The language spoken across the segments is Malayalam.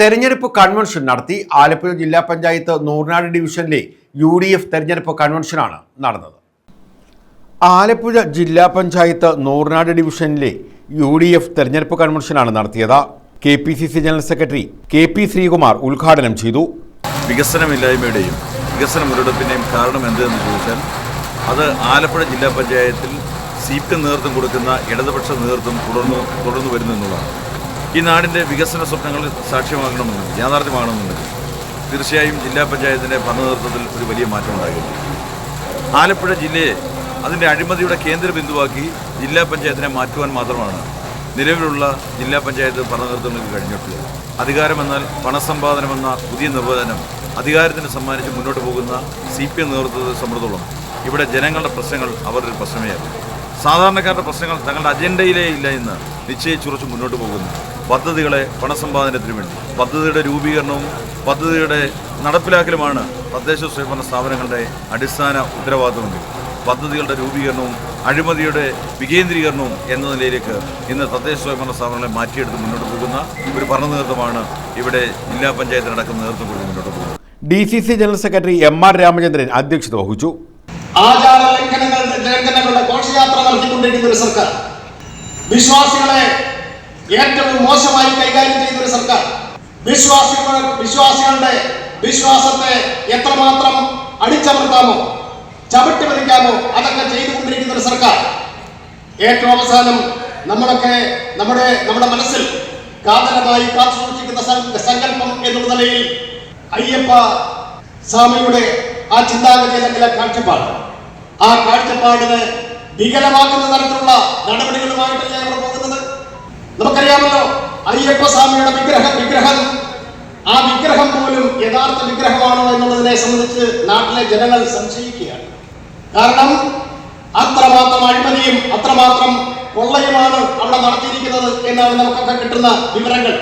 തെരഞ്ഞെടുപ്പ് കൺവെൻഷൻ നടത്തി ആലപ്പുഴ ജില്ലാ പഞ്ചായത്ത് നൂറിനാട് ഡിവിഷനിലെ യു ഡി എഫ് തെരഞ്ഞെടുപ്പ് കൺവെൻഷനാണ് നടന്നത്. ആലപ്പുഴ ജില്ലാ പഞ്ചായത്ത് നൂറിനാട് ഡിവിഷനിലെ യു ഡി എഫ് തെരഞ്ഞെടുപ്പ് കൺവെൻഷനാണ് നടത്തിയത്. K P C C general secretary K P Sreekumar ഉദ്ഘാടനം ചെയ്തു. വികസനമില്ലായ്മയുടെയും വികസന മുരടിപ്പിന്റെയും കാരണം എന്തെന്ന് ചോദിച്ചാൽ അത് ആലപ്പുഴ ജില്ലാ പഞ്ചായത്തിൽ സീറ്റ് നേതൃത്വം കൊടുക്കുന്ന ഇടതുപക്ഷ നേതൃത്വം തുടർന്നു തുടർന്നു വരുന്നു എന്നുള്ളതാണ്. ഈ നാടിന്റെ വികസന സ്വപ്നങ്ങൾ സാക്ഷ്യമാകണമെന്നുണ്ട് യാഥാർത്ഥ്യമാകണമെന്നുണ്ട് തീർച്ചയായും ജില്ലാ പഞ്ചായത്തിന്റെ ഭരണ നേതൃത്വത്തിൽ ഒരു വലിയ മാറ്റം ആലപ്പുഴ ജില്ലയെ അതിന്റെ അഴിമതിയുടെ കേന്ദ്ര ബിന്ദുവാക്കി ജില്ലാ പഞ്ചായത്തിനെ മാറ്റുവാൻ മാത്രമാണ് നിലവിലുള്ള ജില്ലാ പഞ്ചായത്ത് ഭരണനേതൃത്വങ്ങൾക്ക് കഴിഞ്ഞിട്ടുള്ളത്. അധികാരമെന്നാൽ പണസമ്പാദനമെന്ന പുതിയ നിർവചനം അധികാരത്തിന് സമ്മാനിച്ച് മുന്നോട്ട് പോകുന്ന സി പി എം നേതൃത്വത്തെ സംബന്ധിച്ചോളം ഇവിടെ ജനങ്ങളുടെ പ്രശ്നങ്ങൾ അവരുടെ പ്രശ്നമേ അല്ല. സാധാരണക്കാരുടെ പ്രശ്നങ്ങൾ തങ്ങളുടെ അജണ്ടയിലേ ഇല്ല എന്ന് നിശ്ചയിച്ചുറച്ച് മുന്നോട്ട് പോകുന്നു. പദ്ധതികളെ പണസമ്പാദനത്തിന് വേണ്ടി പദ്ധതിയുടെ രൂപീകരണവും പദ്ധതിയുടെ നടപ്പിലാക്കലുമാണ് തദ്ദേശ സ്വയംഭരണ സ്ഥാപനങ്ങളുടെ അടിസ്ഥാന ഉത്തരവാദിത്വമെങ്കിൽ. പദ്ധതികളുടെ രൂപീകരണവും അഴിമതിയുടെ വികേന്ദ്രീകരണവും എന്ന നിലയിലേക്ക് ഇന്ന് തദ്ദേശ സ്വയംഭരണ സ്ഥാപനങ്ങളെ മാറ്റിയെടുത്ത് മുന്നോട്ട് പോകുന്ന ഒരു ഭരണ നേതൃത്വമാണ് ഇവിടെ ജില്ലാ പഞ്ചായത്തിനടക്കം നേതൃത്വം കൊടുത്ത് മുന്നോട്ട് പോകുന്നത്. D C C general secretary M R Ramachandran അധ്യക്ഷത വഹിച്ചു. ആചാര നടത്തിക്കൊണ്ടിരിക്കുന്ന ഒരു സർക്കാർ. വിശ്വാസികളെ ഏറ്റവും മോശമായി കൈകാര്യം ചെയ്യുന്ന ഒരു സർക്കാർ. വിശ്വാസികളുടെ വിശ്വാസികളുടെ വിശ്വാസത്തെ എത്രമാത്രം അടിച്ചമർത്താമോ ചവിട്ടി മതിക്കാമോ അതൊക്കെ ചെയ്തുകൊണ്ടിരിക്കുന്ന ഒരു സർക്കാർ. ഏറ്റവും അവസാനം നമ്മളൊക്കെ നമ്മുടെ നമ്മുടെ മനസ്സിൽ കാതലമായി കാത്തു സൂക്ഷിക്കുന്ന സങ്ക- സങ്കല്പം എന്നുള്ള നിലയിൽ അയ്യപ്പ സ്വാമിയുടെ ആ ചിന്താഗതി അല്ലെങ്കിൽ ആ കാഴ്ചപ്പാട്. ആ കാഴ്ചപ്പാടിനെ വികലമാക്കുന്ന തരത്തിലുള്ള നടപടികളുമായിട്ടല്ല അവർ പോകുന്നത്? നമുക്കറിയാമല്ലോ അയ്യപ്പ സ്വാമിയുടെ വിഗ്രഹം വിഗ്രഹം. ആ വിഗ്രഹം പോലും യഥാർത്ഥ വിഗ്രഹമാണോ എന്നുള്ളതിനെ സംബന്ധിച്ച് നാട്ടിലെ ജനങ്ങൾ സംശയിക്കുകയാണ്. കാരണം അത്രമാത്രം അഴിമതിയും അത്രമാത്രം കൊള്ളയുമാണ് അവിടെ നടത്തിയിരിക്കുന്നത് എന്നാണ് നമുക്കൊക്കെ കിട്ടുന്ന വിവരങ്ങൾ.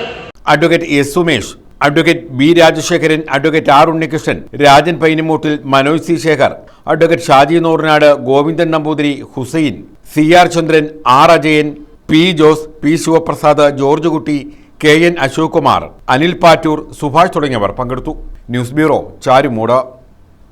Advocate S Sumesh advocate B Rajasekharan advocate R Unnikrishnan Rajan Painimoottil Manoj C Sekhar advocate Shaji Nooranad Govindan Namboothiri Hussain C R Chandran R Ajayan P Jose P Sivaprasad George Kutty K N Ashok Kumar Anil Pattoor Subhash തുടങ്ങിയവർ പങ്കെടുത്തു. News bureau Charummoodu.